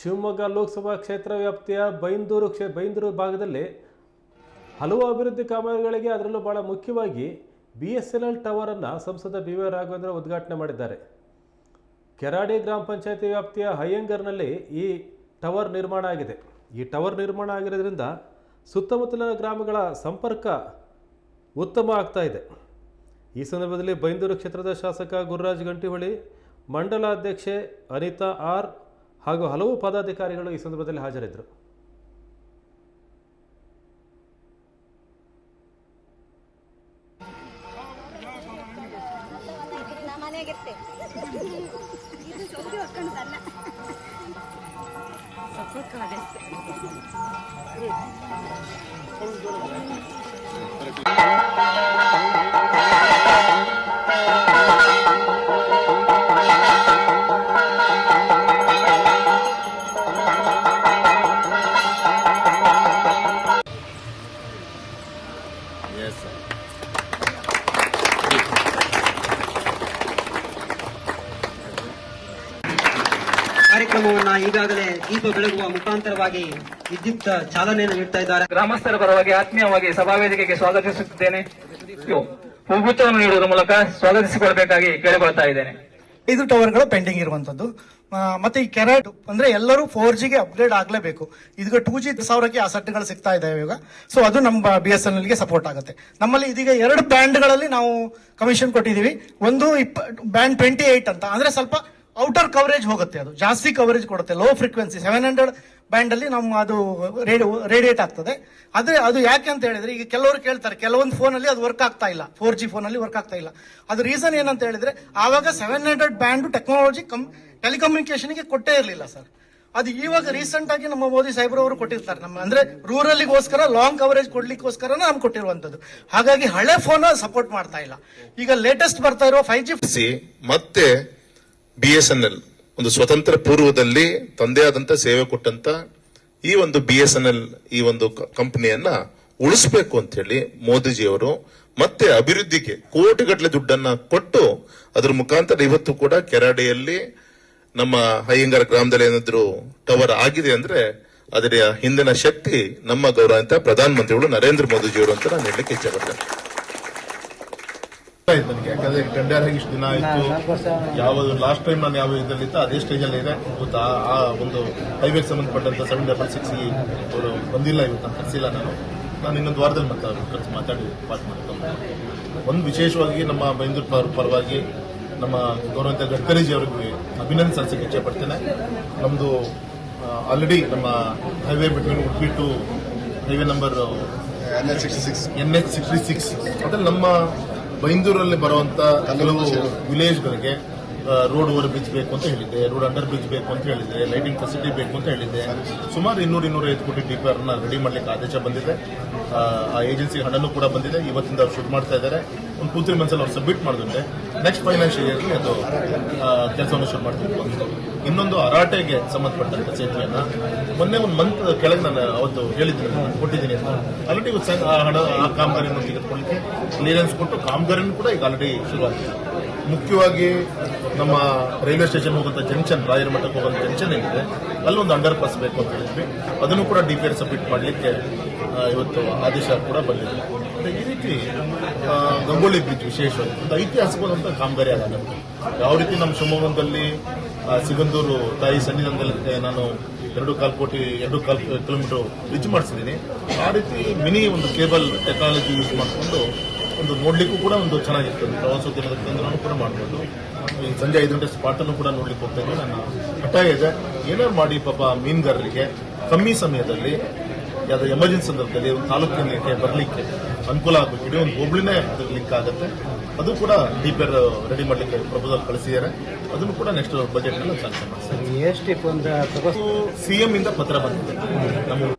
ಶಿವಮೊಗ್ಗ ಲೋಕಸಭಾ ಕ್ಷೇತ್ರ ವ್ಯಾಪ್ತಿಯ ಬೈಂದೂರು ಕ್ಷೇ, ಬೈಂದೂರು ಭಾಗದಲ್ಲಿ ಹಲವು ಅಭಿವೃದ್ಧಿ ಕಾಮಗಾರಿಗಳಿಗೆ ಅದರಲ್ಲೂ ಭಾಳ ಮುಖ್ಯವಾಗಿ ಬಿ ಎಸ್ ಎನ್ ಎಲ್ ಟವರನ್ನು ಸಂಸದ ಬಿ ವಿ ರಾಘವೇಂದ್ರ ಉದ್ಘಾಟನೆ ಮಾಡಿದ್ದಾರೆ. ಕೆರಾಡಿ ಗ್ರಾಮ ಪಂಚಾಯತಿ ವ್ಯಾಪ್ತಿಯ ಹಯ್ಯಂಗರ್ನಲ್ಲಿ ಈ ಟವರ್ ನಿರ್ಮಾಣ ಆಗಿದೆ. ಈ ಟವರ್ ನಿರ್ಮಾಣ ಆಗಿರೋದ್ರಿಂದ ಸುತ್ತಮುತ್ತಲಿನ ಗ್ರಾಮಗಳ ಸಂಪರ್ಕ ಉತ್ತಮ ಆಗ್ತಾ ಇದೆ. ಈ ಸಂದರ್ಭದಲ್ಲಿ ಬೈಂದೂರು ಕ್ಷೇತ್ರದ ಶಾಸಕ ಗುರುರಾಜ್ ಗಂಟಿಹೊಳಿ ಮಂಡಲ ಅಧ್ಯಕ್ಷೆ ಅನಿತಾ ಆರ್ ಹಾಗೂ ಹಲವು ಪದಾಧಿಕಾರಿಗಳು ಈ ಸಂದರ್ಭದಲ್ಲಿ ಹಾಜರಿದ್ದರು. ಕಾರ್ಯಕ್ರಮವನ್ನ ಈಗಾಗಲೇ ದೀಪ ಬೆಳಗುವ ಮುಖಾಂತರವಾಗಿ ವಿದ್ಯುತ್ ಚಾಲನೆಯನ್ನು ನೀಡ್ತಾ ಇದ್ದಾರೆ. ಗ್ರಾಮಸ್ಥರ ಪರವಾಗಿ ಆತ್ಮೀಯವಾಗಿ ಸಭಾವೇದಿಕೆಗೆ ಸ್ವಾಗತಿಸುತ್ತಿದ್ದೇನೆ. ಹೂಗುತ್ತವನ್ನು ನೀಡುವುದರ ಮೂಲಕ ಸ್ವಾಗತಿಸಿಕೊಳ್ಬೇಕಾಗಿ ಕೇಳಿಕೊಳ್ತಾ ಇದ್ದೇನೆ. ಐದು ಟವರ್ಗಳು ಪೆಂಡಿಂಗ್ ಇರುವಂತದ್ದು. ಆ, ಮತ್ತೆ ಈ ಕೆರಾಟ್ ಅಂದ್ರೆ ಎಲ್ಲರೂ ಫೋರ್ ಜಿಗೆ ಅಪ್ಗ್ರೇಡ್ ಆಗಲೇಬೇಕು. ಇದೀಗ ಟೂ ಜಿ ಸಾವಿರಕ್ಕೆ ಆ ಸೆಟ್ಗಳು ಸಿಗ್ತಾ ಇದ್ದಾವೆ ಇವಾಗ. ಸೊ ಅದು ನಮ್ಮ ಬಿ ಎಸ್ ಎನ್ ಎಲ್ಗೆ ಸಪೋರ್ಟ್ ಆಗುತ್ತೆ. ನಮ್ಮಲ್ಲಿ ಇದೀಗ ಎರಡು ಬ್ಯಾಂಡ್ಗಳಲ್ಲಿ ನಾವು ಕಮಿಷನ್ ಕೊಟ್ಟಿದ್ದೀವಿ. ಒಂದು ಇಪ್ಪ ಬ್ಯಾಂಡ್ ಟ್ವೆಂಟಿ ಏಟ್ ಅಂತ. ಅಂದ್ರೆ ಸ್ವಲ್ಪ ಔಟರ್ ಕವರೇಜ್ ಹೋಗುತ್ತೆ ಅದು. ಜಾಸ್ತಿ ಕವರೇಜ್ ಕೊಡುತ್ತೆ. Low frequency seven hundred band ಅಲ್ಲಿ ನಮ್ಮ ಅದು ರೇಡಿಯೇಟ್ ಆಗ್ತದೆ. ಆದರೆ ಅದು ಯಾಕೆ ಅಂತ ಹೇಳಿದ್ರೆ, ಈಗ ಕೆಲವರು ಕೇಳ್ತಾರೆ, ಕೆಲವೊಂದು ಫೋನ್ ಅಲ್ಲಿ ಅದು ವರ್ಕ್ ಆಗ್ತಾ ಇಲ್ಲ. ಫೋರ್ ಜಿ ಫೋನ್ ಅಲ್ಲಿ ವರ್ಕ್ ಆಗ್ತಾ ಇಲ್ಲ. ಅದು ರೀಸನ್ ಏನಂತ ಹೇಳಿದ್ರೆ, ಆವಾಗ seven hundred band technology come ಟೆಲಿಕಮ್ಯುನಿಕೇಶನ್ಗೆ ಕೊಟ್ಟೇ ಇರಲಿಲ್ಲ ಸರ್ ಅದು ಇವಾಗ ರೀಸೆಂಟ್ ಆಗಿ ನಮ್ಮ ಮೋದಿ ಸಾಹೇಬ್ರು ಅವರು ಕೊಟ್ಟಿರ್ತಾರೆ. ನಮ್ಮ ಅಂದ್ರೆ ರೂರಲ್ಗೋಸ್ಕರ ಲಾಂಗ್ ಕವರೇಜ್ ಕೊಡ್ಲಿಕ್ಕೋಸ್ಕರ ನಮ್ಗೆ ಕೊಟ್ಟಿರುವಂತದ್ದು. ಹಾಗಾಗಿ ಹಳೆ ಫೋನ್ ಸಪೋರ್ಟ್ ಮಾಡ್ತಾ ಇಲ್ಲ. ಈಗ ಲೇಟೆಸ್ಟ್ ಬರ್ತಾ ಇರೋ ಫೈವ್ ಜಿ ಮತ್ತೆ ಬಿ ಎಸ್ ಎನ್ ಎಲ್ ಒಂದು ಸ್ವತಂತ್ರ ಪೂರ್ವದಲ್ಲಿ ತಂದೆ ಆದಂತ ಸೇವೆ ಕೊಟ್ಟಂತ ಈ ಒಂದು ಬಿ ಎಸ್ ಎನ್ ಎಲ್ ಈ ಒಂದು ಕಂಪನಿಯನ್ನ ಉಳಿಸ್ಬೇಕು ಅಂತ ಹೇಳಿ ಮೋದಿಜಿಯವರು ಮತ್ತೆ ಅಭಿವೃದ್ಧಿಗೆ ಕೋಟಿಗಟ್ಟಲೆ ದುಡ್ಡನ್ನ ಕೊಟ್ಟು ಅದ್ರ ಮುಖಾಂತರ ಇವತ್ತು ಕೂಡ ಕೆರಾಡಿಯಲ್ಲಿ ನಮ್ಮ ಹಯ್ಯಂಗಾರ ಗ್ರಾಮದಲ್ಲಿ ಏನಾದ್ರು ಟವರ್ ಆಗಿದೆ ಅಂದ್ರೆ ಅದರ ಹಿಂದಿನ ಶಕ್ತಿ ನಮ್ಮ ಗೌರವ ಪ್ರಧಾನ ಮಂತ್ರಿಗಳು ನರೇಂದ್ರ ಮೋದಿಜಿಯವರು ಅಂತ ನಾನು ಹೇಳಲಿಕ್ಕೆ ಇಚ್ಛೆ ಪಡ್ತೇನೆ. ಆಯ್ತು ನನಗೆ. ಯಾಕಂದ್ರೆ ಟೆಂಡರ್ ಆಗಿ ಇಷ್ಟು ದಿನ ಆಯಿತು? ಯಾವುದು ಲಾಸ್ಟ್ ಟೈಮ್ ನಾನು ಯಾವ ಇದರಲ್ಲಿ ಇತ್ತು ಅದೇ ಸ್ಟೇಜ್ ಅಲ್ಲಿ ಇದೆ. ಇವತ್ತು ಆ- ಆ ಒಂದು ಹೈವೇಗೆ ಸಂಬಂಧಪಟ್ಟಂತ ಸೆವೆನ್ ಡಬಲ್ ಸಿಕ್ಸ್ ಅವರು ಬಂದಿಲ್ಲ ಇವತ್ತು ನಾನು ಕರೆಸಿಲ್ಲ ನಾನು. ನಾನು ಇನ್ನೊಂದು ವಾರದಲ್ಲಿ ಮತ್ತೆ ಅವ್ರ ಕರೆಸಿ ಮಾತಾಡಿ ಪಾಸ್ ಮಾಡ್ಕೊಂಡು ಒಂದು ವಿಶೇಷವಾಗಿ ನಮ್ಮ ಬೈಂದೂರು ಪರ- ಪರವಾಗಿ ನಮ್ಮ ಗೌರವಂತ ಗಡ್ಕರಿಜಿ ಅವ್ರಿಗೆ ಅಭಿನಂದನೆ ಸಲ್ಲಿಸಕ್ಕೆ ಇಚ್ಛೆ ಪಡ್ತೇನೆ ನಮ್ಮದು ಆಲ್ರೆಡಿ ನಮ್ಮ highway between Udupi to highway number N H sixty six ಅದ್ರಲ್ಲಿ ನಮ್ಮ ಬೈಂದೂರಲ್ಲಿ ಬರುವಂತ ಕೆಲವು ವಿಲೇಜ್ಗಳಿಗೆ ರೋಡ್ ಓವರ್ ಬ್ರಿಡ್ಜ್ ಬೇಕು ಅಂತ ಹೇಳಿದ್ದೆ ರೋಡ್ ಅಂಡರ್ ಬ್ರಿಡ್ಜ್ ಬೇಕು ಅಂತ ಹೇಳಿದ್ದೆ ಲೈಟಿಂಗ್ ಫೆಸಿಲಿಟಿ ಬೇಕು ಅಂತ ಹೇಳಿದ್ದೆ. ಸುಮಾರು ಇನ್ನೂರು ಇನ್ನೂರೈದು ಕೋಟಿ ಡಿಪರ್ನ ರೆಡಿ ಮಾಡ್ಲಿಕ್ಕೆ ಆದೇಶ ಬಂದಿದೆ. ಆ, ಏಜೆನ್ಸಿ ಹಣನೂ ಕೂಡ ಬಂದಿದೆ. ಇವತ್ತಿಂದ ಅವ್ರು ಶುರು ಮಾಡ್ತಾ ಇದ್ದಾರೆ. ಒಂದು ಟೂ ತ್ರೀ ಅವ್ರು ಸಬ್ಮಿಟ್ ಮಾಡಿದ್ರೆ ನೆಕ್ಸ್ಟ್ ಫೈನಾನ್ಷಿಯಲ್ ಇಯರ್ಗೆ ಅದು ಕೆಲಸವನ್ನು ಶುರು ಮಾಡ್ತೀವಿ ಇನ್ನೊಂದು ಅರಾಟೆಗೆ ಸಂಬಂಧಪಟ್ಟಂತ ಸೇತುವೆಯನ್ನ ಮೊನ್ನೆ ಒಂದು ಮಂತ್ ಕೆಳಗೆ ನಾನು ಅವತ್ತು ಹೇಳಿದ್ದೀನಿ ಕೊಟ್ಟಿದ್ದೀನಿ ಅಂತ. ಆಲ್ರೆಡಿ ಇವತ್ತು ಆ ಹಣ ಆ ಕಾಮಗಾರಿಯನ್ನು ತೆಗೆದುಕೊಳ್ಳಿಕ್ಕೆ ಕ್ಲಿಯರೆನ್ಸ್ ಕೊಟ್ಟು ಕಾಮಗಾರಿನೂ ಕೂಡ ಈಗ ಆಲ್ರೆಡಿ ಶುರುವಾಗಿದೆ. ಮುಖ್ಯವಾಗಿ ನಮ್ಮ ರೈಲ್ವೆ ಸ್ಟೇಷನ್ ಹೋಗುವಂತ ಜಂಕ್ಷನ್, ರಾಯರ ಮಠಕ್ಕೆ ಹೋಗುವಂತ ಜಂಕ್ಷನ್ ಏನಿದೆ, ಅಲ್ಲೊಂದು ಅಂಡರ್ ಪಾಸ್ ಬೇಕು ಅಂತ ಹೇಳಿದ್ವಿ. ಅದನ್ನು ಕೂಡ ಡಿ ಪಿ ಆರ್ ಸಬ್ಮಿಟ್ ಮಾಡಲಿಕ್ಕೆ ಇವತ್ತು ಆದೇಶ ಕೂಡ ಬಂದಿದೆ. ಈ ರೀತಿ ಗಂಗೋಳಿ ಬ್ರಿಡ್ಜ್ ವಿಶೇಷವಾಗಿ. ಒಂದು ಐತಿಹಾಸಿಕವಾದಂತ ಕಾಮಗಾರಿ ನಮಗೆ ಯಾವ ರೀತಿ ನಮ್ಮ ಶಿವಮೊಗ್ಗದಲ್ಲಿ ಸಿಗಂದೂರು ತಾಯಿ ಸನ್ನಿಧಾನದಲ್ಲಿ ನಾನು ಎರಡು ಕಾಲು ಕೋಟಿ, ಎರಡು ಕಾಲು ಕಿಲೋಮೀಟರ್ ಬ್ರಿಡ್ಜ್ ಮಾಡಿಸಿದ್ದೀನಿ. ಆ ರೀತಿ ಮಿನಿ ಒಂದು ಕೇಬಲ್ ಟೆಕ್ನಾಲಜಿ ಯೂಸ್ ಮಾಡಿಕೊಂಡು ಒಂದು ನೋಡ್ಲಿಕ್ಕೂ ಕೂಡ ಒಂದು ಚೆನ್ನಾಗಿತ್ತು. ಒಂದು ಪ್ರವಾಸೋದ್ಯಮದ ಕೇಂದ್ರನೂ ಕೂಡ ಮಾಡ್ಬೋದು. ಈ ಸಂಜೆ ಐದು ಗಂಟೆ ಸ್ಪಾಟ್ ಅನ್ನು ಕೂಡ ನೋಡ್ಲಿಕ್ಕೆ ಹೋಗ್ತಾ ನನ್ನ ಹಠ ಇದೆ. ಏನೇ ಮಾಡಿ ಪಾಪ ಮೀನುಗಾರರಿಗೆ. ಕಮ್ಮಿ ಸಮಯದಲ್ಲಿ ಯಾವ್ದು ಎಮರ್ಜೆನ್ಸಿ ಸಂದರ್ಭದಲ್ಲಿ ಒಂದು ತಾಲೂಕಿನಕ್ಕೆ ಬರಲಿಕ್ಕೆ ಅನುಕೂಲ ಆಗಬೇಕು ಇಡೀ ಒಂದು ಹೋಬಳಿನೇ ಅದ್ರ ಲಿಂಕ್ ಆಗುತ್ತೆ ಅದು ಕೂಡ ಡಿಪೇರ್ ರೆಡಿ ಮಾಡಲಿಕ್ಕೆ ಪ್ರಪೋಸಲ್ ಕಳಿಸಿದ್ದಾರೆ. ಅದನ್ನು ಕೂಡ ನೆಕ್ಸ್ಟ್ ಬಜೆಟ್ನಲ್ಲಿ ಸಾಂಕ್ಷನ್ ಮಾಡ್ತಾರೆ ಸಿಎಂ ಇಂದ ಪತ್ರ ಬಂದಿದೆ. ನಮ್ಮ